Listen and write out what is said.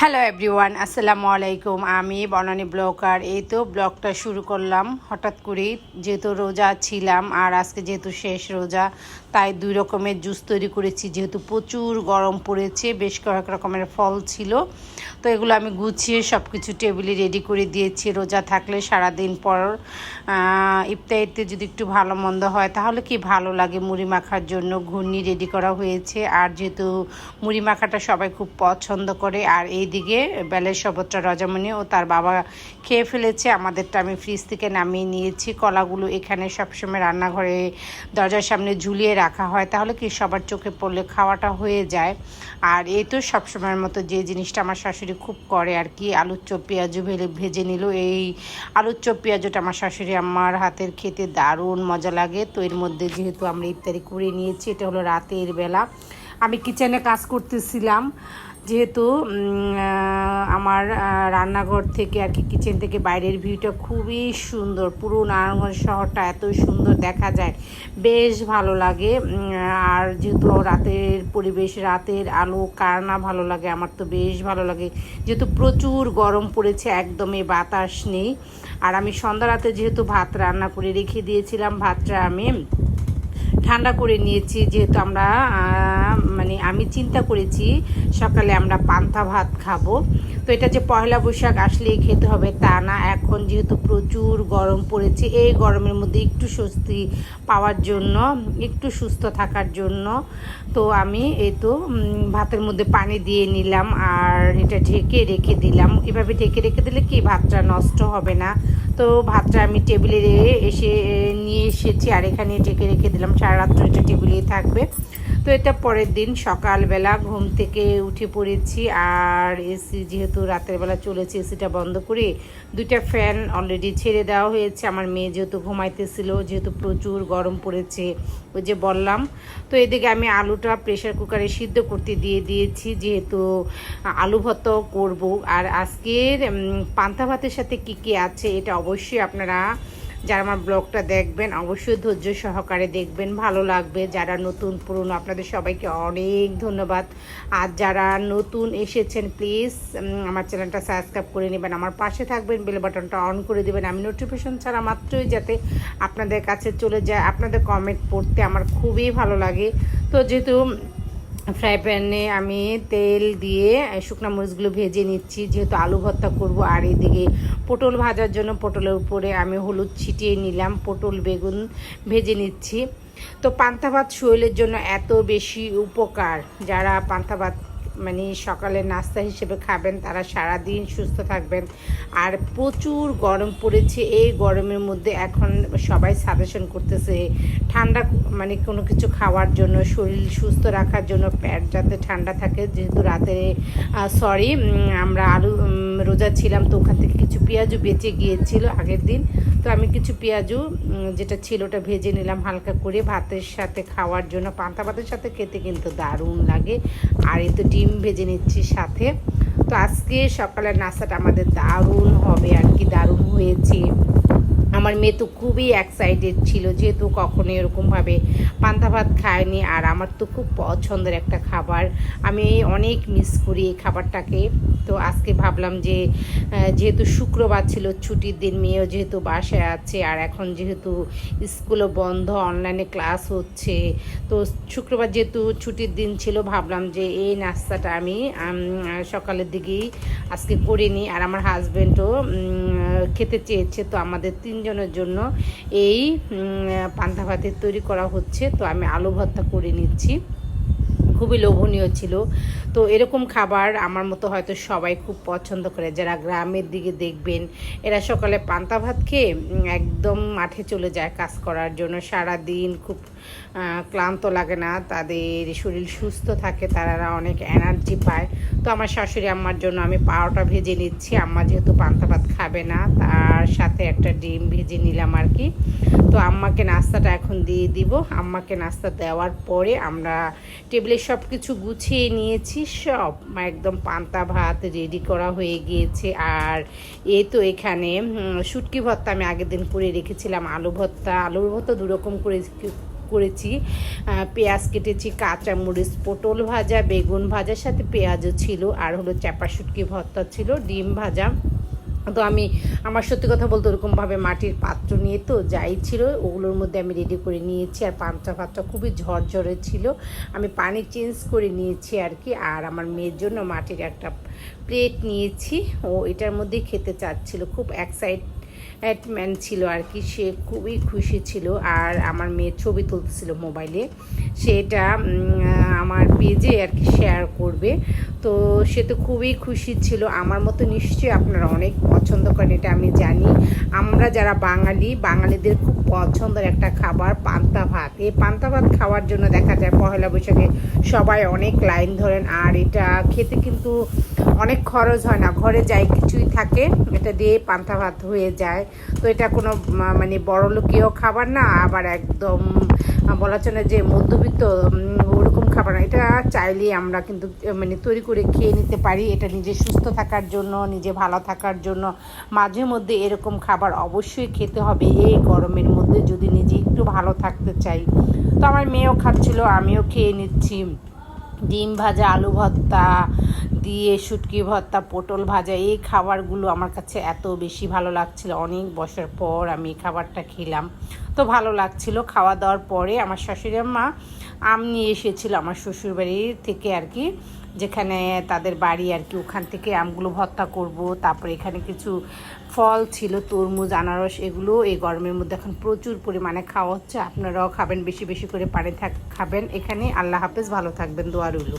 Hello everyone আসসালামু আলাইকুম আমি বনানী ব্লগার এই তো ব্লগটা শুরু করলাম। হঠাৎ করেই যেহেতু রোজা ছিলাম, আর আজকে যেহেতু শেষ রোজা তাই দুই রকমের জুস তৈরি করেছি, যেহেতু প্রচুর গরম পড়েছে, বেশ কয়েক রকমের ফল ছিল। তো এগুলো আমি গুছিয়ে সব কিছু টেবিলে রেডি করে দিয়েছি, রোজা থাকলে সারাদিন পর। ইফতারিতে যদি একটু ভালো মন্দ হয়, তাহলে কি ভালো লাগে? মুড়ি মাখার জন্য ঘূর্ণি রেডি করা হয়েছে, আর যেহেতু মুড়ি মাখাটা সবাই খুব পছন্দ করে, আর এইদিকে বেলের শরবতটা রজামণি ও তার বাবা খেয়ে ফেলেছে, আমাদেরটা আমি ফ্রিজ থেকে নামিয়ে নিয়েছি। কলাগুলো এখানে সবসময় রান্নাঘরে দরজার সামনে ঝুলিয়ে রাখা হয়, তাহলে কি সবার চোখে পড়লে খাওয়াটা হয়ে যায়? আর এই তো সবসময়ের মতো যে জিনিসটা আমার শাশুড়ি খুব করে আর কি, আলুর চপ পেঁয়াজু ভেলে ভেজে নিল। এই আলুর চপ, পেঁয়াজুটা আমার শাশুড়ি আমার হাতের খেতে দারুণ মজা লাগে। তো এর মধ্যে যেহেতু আমরা ইফতারি করে নিয়েছি, এটা হলো রাতের বেলা। আমি কিচেনে কাজ করতেছিলাম। যেহেতু আমার রান্নাঘর থেকে আর কি কিচেন থেকে বাইরের ভিউটা খুবই সুন্দর। পুরো নারায়ণগঞ্জ শহরটা এত সুন্দর দেখা যায়। বেশ ভালো লাগে। আর যেহেতু রাতের পরিবেশ, রাতের আলো, কার না ভালো লাগে? আমার তো বেশ ভালো লাগে। যেহেতু প্রচুর গরম পড়েছে, একদমই বাতাস নেই। আর আমি সন্ধ্যা রাতে যেহেতু ভাত রান্না করে রেখে দিয়েছিলাম, ভাতটা আমি ঠান্ডা করে নিয়েছি, যেহেতু আমরা মানে আমি চিন্তা করেছি সকালে আমরা পান্তা ভাত খাব। তো এটা যে পয়লা বৈশাখ আসলেই খেতে হবে তা না, এখন যেহেতু প্রচুর গরম পড়েছে, এই গরমের মধ্যে একটু স্বস্তি পাওয়ার জন্য, একটু সুস্থ থাকার জন্য, তো আমি এই তো ভাতের মধ্যে পানি দিয়ে নিলাম আর এটা ঢেকে রেখে দিলাম। এভাবে ঢেকে রেখে দিলে কি ভাতটা নষ্ট হবে না? তো ভাতটা আমি টেবিলে এসে, নিয়ে এসেছি আর এখানে ঢেকে রেখে দিলাম। সারা টেবিলেই থাকবে। তো এটা পরের দিন সকালবেলা ঘুম থেকে উঠে পড়েছি আর এসি যেহেতু রাতের বেলা চলেছে, এসিটা বন্ধ করে দুইটা ফ্যান অলরেডি ছেড়ে দেওয়া হয়েছে। আমার মেয়ে যেহেতু ঘুমাইতেছিল, যেহেতু প্রচুর গরম পড়েছে, ওই যে বললাম। তো এদিকে আমি আলুটা প্রেশার কুকারে সিদ্ধ করতে দিয়ে দিয়েছি, যেহেতু আলু ভর্তাও করব। আর আজকের পান্তা ভাতের সাথে কি কি আছে, এটা অবশ্যই আপনারা যারা আমার ব্লগটা দেখবেন, অবশ্যই ধৈর্য সহকারে দেখবেন। ভালো লাগবে। যারা নতুন, পুরনো, আপনাদের সবাইকে অনেক ধন্যবাদ। আর যারা নতুন এসেছেন প্লিজ আমার চ্যানেলটা সাবস্ক্রাইব করে নেবেন। আমার পাশে থাকবেন বেল বাটনটা অন করে দেবেন। আমি নোটিফিকেশন ছাড়া মাত্রই যাতে আপনাদের কাছে চলে যায়। আপনাদের কমেন্ট পড়তে আমার খুবই ভালো লাগে। তো যেহেতু ফ্রাই প্যানে আমি তেল দিয়ে শুকনা মরিচগুলো ভেজে নিচ্ছি। যেহেতু আলু ভর্তা করব, আর এদিকে পটল ভাজার জন্য পটলের উপরে আমি হলুদ ছিটিয়ে নিলাম, পটল, বেগুন ভেজে নিচ্ছি। তো পান্তা ভাত শরীরের জন্য এত বেশি উপকার, যারা পান্তা ভাত মানে সকালে নাস্তা হিসেবে খাবেন, তারা সারা দিন সুস্থ থাকবেন। আর প্রচুর গরম পড়েছে, এই গরমের মধ্যে এখন সবাই সাজেশন করতেছে ঠান্ডা মানে কোনো কিছু খাওয়ার জন্য, শরীর সুস্থ রাখার জন্য প্যাট যাতে ঠান্ডা থাকে, যেহেতু রাতে সরি আমরা আলু রোজা ছিলাম তো ওখান থেকে কিছু পেঁয়াজু বেঁচে গিয়েছিল আগের দিন। তো আমি কিছু পেঁয়াজু যেটা ছিল ওটা ভেজে নিলাম হালকা করে ভাতের সাথে খাওয়ার জন্য। পান্তা ভাতের সাথে খেতে কিন্তু দারুণ লাগে। আর এই তো ডিম ভেজে নিচ্ছি সাথে। তো আজকে সকালের নাস্তাটা আমাদের দারুণ হবে, আর কি দারুণ হয়েছে। আমার মেয়ে তো খুবই এক্সাইটেড ছিল, যেহেতু কখনো এরকমভাবে পান্তা ভাত খায়নি, আর আমার তো খুব পছন্দের একটা খাবার। আমি অনেক মিস করি এই খাবারটাকে। তো আজকে ভাবলাম যে যেহেতু শুক্রবার ছিল ছুটির দিন, মেয়েও যেহেতু বাসায় আছে, আর এখন যেহেতু স্কুলও বন্ধ অনলাইনে ক্লাস হচ্ছে, তো শুক্রবার যেহেতু ছুটির দিন ছিল, ভাবলাম যে এই নাস্তাটা আমি সকালের দিকেই আজকে করে নিই। আর আমার হাজব্যান্ডও খেতে চেয়েছে, তো আমাদের তিনজনের জন্য এই পান্তা ভাতের তৈরি করা হচ্ছে। তো আমি আলু ভর্তা করে নিচ্ছি। খুবই লোভনীয় ছিল। তো এরকম খাবার আমার মতো হয়তো সবাই খুব পছন্দ করে। যারা গ্রামের দিকে দেখবেন, এরা সকালে পান্তা ভাত খেয়ে একদম মাঠে চলে যায় কাজ করার জন্য। সারা দিন খুব ক্লান্ত লাগে না। তাদের শরীর সুস্থ থাকে, তারা অনেক এনার্জি পায়। তো আমার শাশুড়ি আম্মার জন্য আমি পাওয়াটা ভেজে নিচ্ছি। আম্মা যেহেতু পান্তা ভাত খাবে না, তার সাথে একটা ডিম ভেজে নিলাম আর কি। তো আম্মাকে নাস্তাটা এখন দিয়ে দিব। আম্মাকে নাস্তা দেওয়ার পরে আমরা টেবিলে সব কিছু গুছিয়ে নিয়েছি। সব একদম পান্তা ভাত রেডি করা হয়ে গিয়েছে। আর এ তো এখানে শুটকি ভর্তা আমি আগের দিন করে রেখেছিলাম। আলু ভর্তা, আলুর ভর্তা দুরকম করে করেছি। পেঁয়াজ কেটেছি, কাঁচা কাঁচামরিচ পটল ভাজা, বেগুন ভাজার সাথে পেঁয়াজও ছিল। আর হলো চাপা শুটকি ভর্তা ছিল, ডিম ভাজা। তো আমি, আমার সত্যি কথা বলতে ওরকমভাবে মাটির পাত্র নিয়ে তো যাই ছিল, ওগুলোর মধ্যে আমি রেডি করে নিয়েছি আর পান্তা পাত্রটা খুবই ঝরঝরে ছিল। আমি পানি চেঞ্জ করে নিয়েছি আর কি, আর আমার মেয়ের জন্য মাটির একটা প্লেট নিয়েছি। ও এটার মধ্যেই খেতে চাচ্ছিল, খুব এক্সাইট অ্যাটম্যান ছিল আর কি, সে খুবই খুশি ছিল আর আমার মেয়ে ছবি তুলতেছিল মোবাইলে সেটা আমার পেজে আর কি শেয়ার করবে। তো সে তো খুবই খুশি ছিল। আমার মতো নিশ্চয়ই আপনারা অনেক পছন্দ করেন, এটা আমি জানি। আমরা যারা বাঙালি, বাঙালিদের খুব পছন্দের একটা খাবার পান্তা ভাত। এই পান্তা ভাত খাওয়ার জন্য দেখা যায় পহেলা বৈশাখে সবাই অনেক লাইন ধরেন আর এটা খেতে কিন্তু অনেক খরচ হয় না। ঘরে যাই কিছুই থাকে, এটা দিয়ে পান্তা ভাত হয়ে যায়। তো এটা কোনো মানে বড় লোকীয় খাবার না, আবার একদম বলা চলে যে মধ্যবিত্ত ওরকম খাবার না। এটা চাইলেই আমরা কিন্তু মানে তৈরি করে খেয়ে নিতে পারি। এটা নিজে সুস্থ থাকার জন্য, নিজে ভালো থাকার জন্য। মাঝে মধ্যে এরকম খাবার অবশ্যই খেতে হবে। এই গরমের মধ্যে যদি নিজে একটু ভালো থাকতে চাই। তো আমার মেয়েও খাচ্ছিল, আমিও খেয়ে নিচ্ছি। ডিম ভাজা, আলু ভর্তা দিয়ে শুটকি ভর্তা, পটল ভাজা, এই খাবারগুলো আমার কাছে এত বেশি ভালো লাগছিল। অনেক বছর পর আমি খাবারটা খেলাম। তো ভালো লাগছিল। খাওয়া দাওয়ার পরে আমার শাশুড়ি মা আম নিয়ে এসেছিল আমার শ্বশুরবাড়ি থেকে আর কি, যেখানে তাদের বাড়ি আর কি। ওখান থেকে আমগুলো ভর্তা করব। তারপরে এখানে কিছু ফল ছিল, তরমুজ, আনারস, এগুলো এই গরমের মধ্যে এখন প্রচুর পরিমাণে খাওয়া হচ্ছে। আপনারাও খাবেন, বেশি বেশি করে পানি থাক, খাবেন এখানে। আল্লাহ হাফেজ। ভালো থাকবেন। দোয়া রইল।